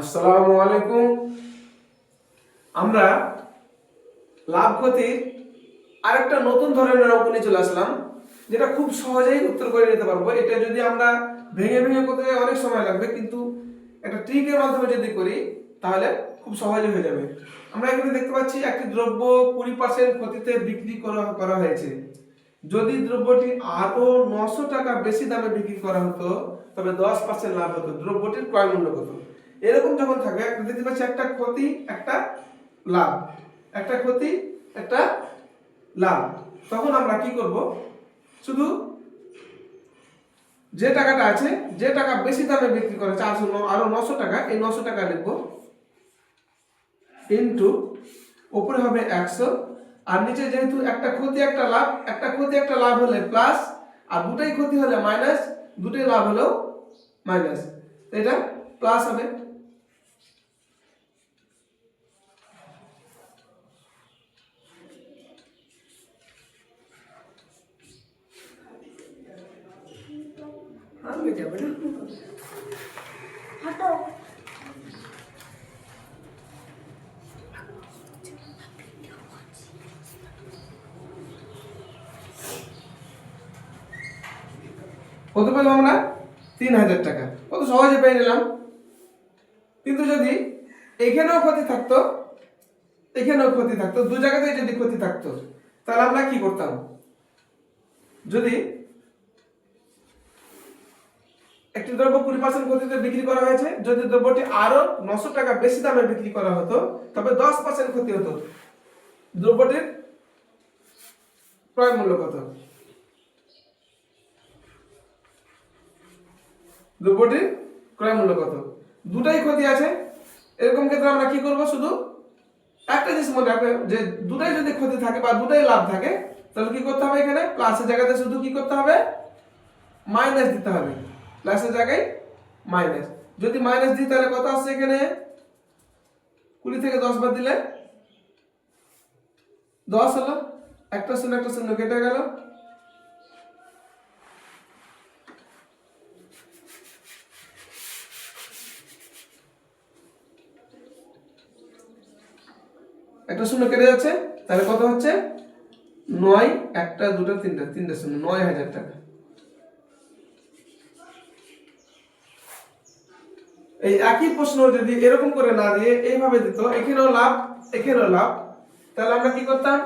আসসালামু আলাইকুম। আমরা লাভ ক্ষতির আরেকটা নতুন ধরনের অঙ্ক নিয়ে চলে আসলাম, যেটা খুব সহজেই উত্তর করে নিতে পারব। এটা যদি আমরা ভেঙে ভেঙে করতে অনেক সময় লাগবে, কিন্তু একটা ট্রিকের মাধ্যমে যদি করি, তাহলে খুব সহজে হয়ে যাবে। আমরা এখানে দেখতে পাচ্ছি, একটি দ্রব্য কুড়ি পার্সেন্ট ক্ষতিতে বিক্রি করা করা হয়েছে। যদি দ্রব্যটি আরও নশো টাকা বেশি দামে বিক্রি করা হতো, তবে দশ পার্সেন্ট লাভ হতো। দ্রব্যটির ক্রয় মূল্য কত? এরকম যখন একটা দেখতে পাচ্ছি একটা ক্ষতি, একটা লাভ। একটা ক্ষতি, একটা লাভ। তখন আমরা কি করব? শুধু যে টাকাটা আছে, যে টাকা বেশি দামে বিক্রি করে চারশো আরও নশো টাকা, এই নশো টাকা লিখব ইন্টু ওপরে হবে একশো। আর নিচে যেহেতু একটা ক্ষতি, একটা লাভ, একটা ক্ষতি, একটা লাভ হলে প্লাস আর দুটাই ক্ষতি হলে মাইনাস দুটোই লাভ হলেও মাইনাস এটা প্লাস হবে। আমি যাবে না। কত পেলাম আমরা? তিন হাজার টাকা। কত সহজে পেয়ে নিলাম। কিন্তু যদি এখানেও ক্ষতি থাকতো, এখানেও ক্ষতি থাকতো, দু জায়গাতেই যদি ক্ষতি থাকতো, তাহলে আমরা কি করতাম? যদি একটি দ্রব্য কুড়ি পার্সেন্ট ক্ষতিতে বিক্রি করা হয়েছে। যদি দ্রব্যটি আরও নশো টাকা বেশি দামে বিক্রি করা হতো, তবে দশ পার্সেন্ট ক্ষতি হতো। দ্রব্যটির ক্রয় মূল্য কত? দ্রব্যটির ক্রয় মূল্য কত? দুটাই ক্ষতি আছে। এরকম ক্ষেত্রে আমরা কি করব? শুধু একটা জিনিস মনে রাখবে যে, দুটাই যদি ক্ষতি থাকে বা দুটাই লাভ থাকে, তাহলে কি করতে হবে এখানে? প্লাসের জায়গাতে শুধু কি করতে হবে? মাইনাস দিতে হবে। প্লাসের জায়গায় মাইনাস যদি মাইনাস দিই তাহলে কত আসছে এখানে? কুড়ি থেকে দশ বার দিলে দশ হলো। একটা শূন্য একটা শূন্য কেটে গেল। একটা শূন্য কেটে যাচ্ছে, তাহলে কত হচ্ছে? নয়, একটা, দুটো, তিনটা তিনটা শূন্য, নয় হাজার টাকা। এই একই প্রশ্ন যদি এরকম করে না দিয়ে এইভাবে দিত, এখানেও লাভ এখানেও লাভ, তাহলে আমরা কি করতাম?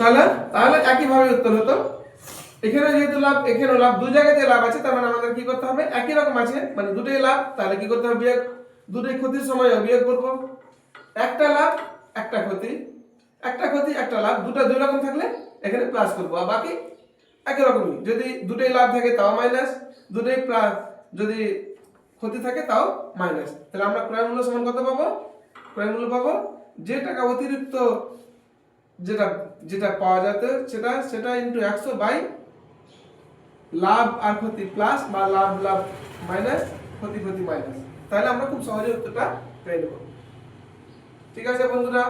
তাহলে তাহলে একইভাবে উত্তর হতো। এখানে যেহেতু লাভ, এখানেও লাভ, দু জায়গাতে লাভ আছে, তার মানে আমাদের কি করতে হবে? একই রকম আছে মানে দুটোই লাভ, তাহলে কি করতে হবে? বিয়োগ, দুটোই ক্ষতির সময় বিয়োগ করব। একটা লাভ, একটা ক্ষতি। একটা ক্ষতি, একটা লাভ, দুটো দুই রকম থাকলে এখানে প্লাস করব। আর বাকি একই রকমই। যদি দুটোই লাভ থাকে, তাও মাইনাস দুটোই প্লাস যদি ক্ষতি থাকে, তাও মাইনাস তাহলে আমরা ক্রয় মূল্য সমান কত পাবো? ক্রয় মূল্য পাবো যে টাকা অতিরিক্ত যেটা যেটা পাওয়া যেত সেটা সেটা ইন্টু একশো বাই লাভ আর ক্ষতি প্লাস বা লাভ লাভ মাইনাস ক্ষতি ক্ষতি মাইনাস তাহলে আমরা খুব সহজে উত্তরটা পেয়ে নেব ঠিক আছে বন্ধুরা?